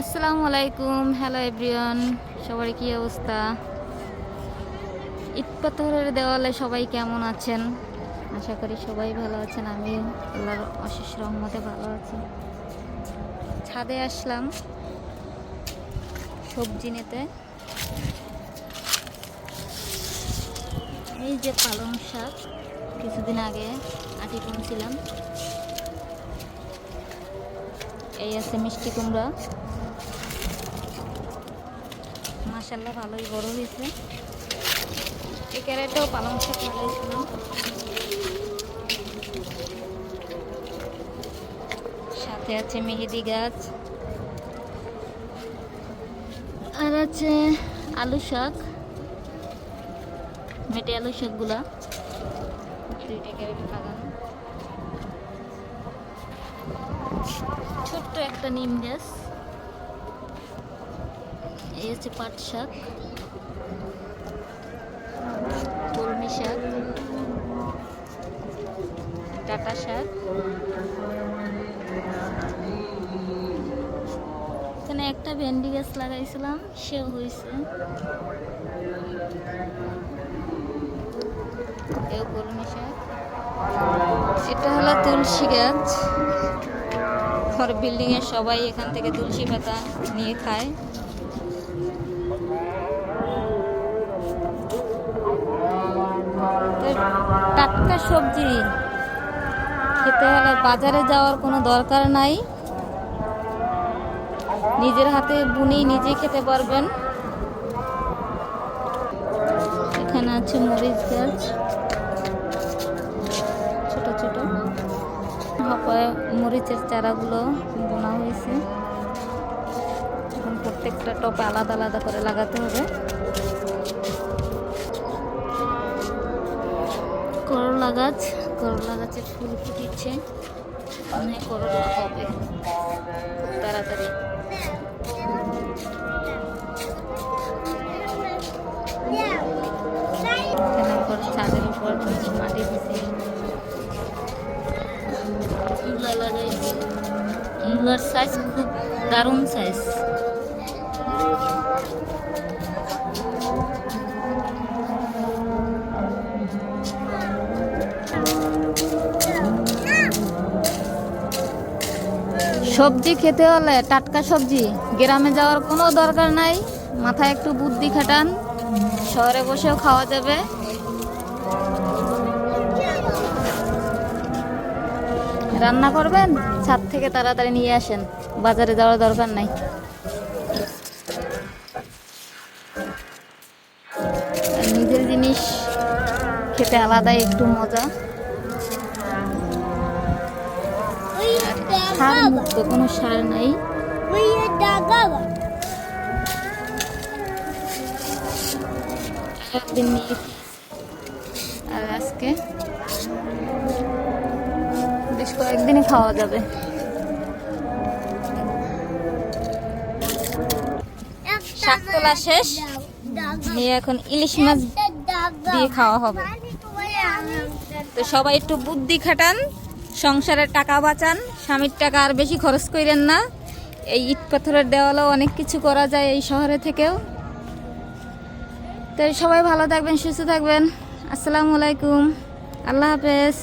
আসসালামু আলাইকুম, hello everyone সবার কি অবস্থা? ঈদ পাথরের দেওয়ালে সবাই কেমন আছেন? আশা করি সবাই ভালো আছেন, আমিও আল্লাহর অশেষ রহমতে ভালো আছি। ছাদে আসলাম সবজি নিতে। এই যে পালং শাক, কিছুদিন আগে আটি কিনছিলাম। এই আছে মিষ্টি কুমড়া। মাসাল্লাহ ভালোই বড় হয়েছে। এই ক্যারেটেও পালং শাক লাগাইছিলাম সাথে আছে মেহেদি গাছ। আর আছে আলু শাক। মেটে আলু শাকগুলা। দুইটা ক্যারেটে লাগানো ছোট্ট একটা নিম গাছ। এই হচ্ছে পাট শাক। কলমি শাক। ডাটা শাক। এখানে একটা ভেন্ডি গাছ লাগাইছিলাম, সেও হয়েছে এও কলমি শাক। এটা হলো তুলসী গাছ। বিল্ডিং এর সবাই এখান থেকে তুলসী পাতা নিয়ে খায়। টাটকা সবজি। খেতে হলে বাজারে যাওয়ার কোনো দরকার নাই। নিজের হাতে বুনি নিজে খেতে পারবেন। এখানে আছে মরিচ গাছ। মরিচের চারাগুলো বোনা হয়েছে। এখন প্রত্যেকটা টপে আলাদা আলাদা করে লাগাতে হবে। করলা গাছ, করলা গাছের ফুল ফুটিচ্ছে। অনেক করলা হবে। তাড়াতাড়ি। ছাদের উপর মাটি দিছে। মূলা সাইজ খুব দারুণ সাইজ সবজি খেতে হলে টাটকা সবজি। গ্রামে যাওয়ার কোনো দরকার নাই। মাথায় একটু বুদ্ধি খাটান। শহরে বসেও খাওয়া যাবে। রান্না করবেন, ছাদ থেকে তাড়াতাড়ি নিয়ে আসেন। বাজারে যাওয়ার দরকার নাই। নিজের জিনিস খেতে আলাদাই একটু মজা। সার মুক্ত কোনো সার নাই। আর আজকে বেশ খাওয়া যাবে। শেষ। নিয়ে এখন ইলিশ মাছ দিয়ে খাওয়া হবে। তো সবাই একটু বুদ্ধি খাটান, সংসারের টাকা বাঁচান, স্বামীর টাকা আর বেশি খরচ করেন না। এই ইট পাথরের দেওয়ালেও অনেক কিছু করা যায় এই শহরে থেকেও। তো সবাই ভালো থাকবেন, সুস্থ থাকবেন। আসসালামু আলাইকুম। আল্লাহ হাফেজ।